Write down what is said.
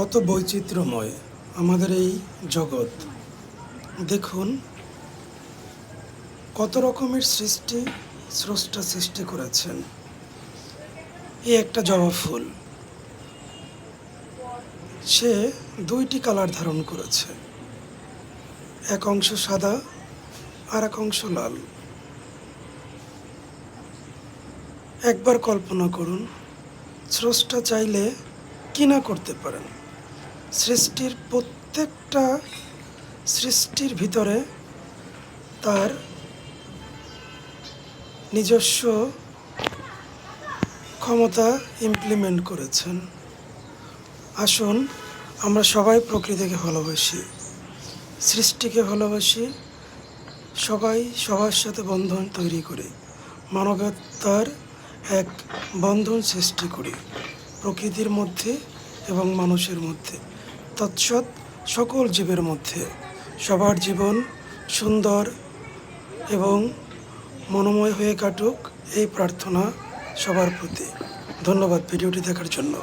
কত বৈচিত্র্যময় আমাদের এই জগৎ। দেখুন, কত রকমের সৃষ্টি স্রষ্টা সৃষ্টি করেছেন। এই একটা জবা ফুল। সে দুইটি কালার ধারণ করেছে। এক অংশ সাদা, আর এক অংশ লাল। একবার কল্পনা করুন, স্রষ্টা চাইলে কি না করতে পারেন? সৃষ্টির প্রত্যেকটা সৃষ্টির ভিতরে তার নিজস্ব ক্ষমতা ইমপ্লিমেন্ট করেছেন। আসুন, আমরা সবাই প্রকৃতিকে ভালোবাসি, সৃষ্টিকে ভালোবাসি, সবাই সবার সাথে বন্ধন তৈরি করি, মানবতার এক বন্ধন সৃষ্টি করি, প্রকৃতির মধ্যে এবং মানুষের মধ্যে। তৎসৎ সকল জীবের মধ্যে। সবার জীবন সুন্দর এবং মনোময় হয়ে কাটুক এই প্রার্থনা সবার প্রতি। ধন্যবাদ ভিডিওটি দেখার জন্য।